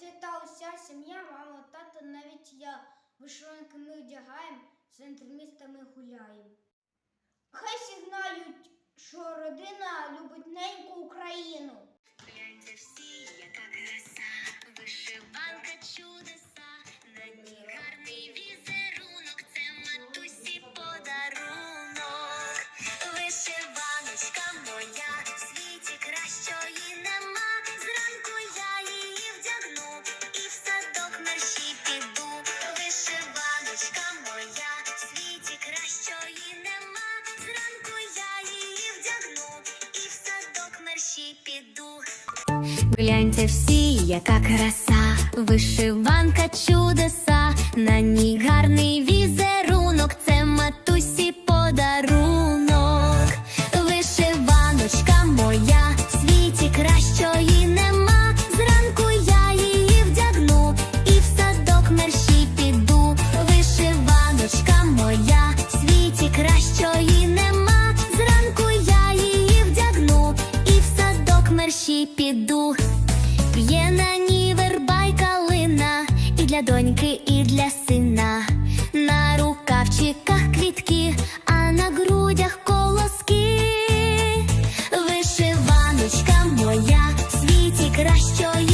свята уся сім'я, мама, тато, навіть я. Вишиванки ми одягаємо, в центрі міста ми гуляємо. Хай всі знають, що родина любить неньку Україну. Всі, моя, в світі кращої нема. Зранку я її вдягну і в садок мерщій піду. Гляньте всі, яка краса, вишиванка чудеса, першій піду, є на ній верба і для доньки, і для сина, на рукавчиках квітки, а на грудях колоски, вишиваночка моя, в світі кращої.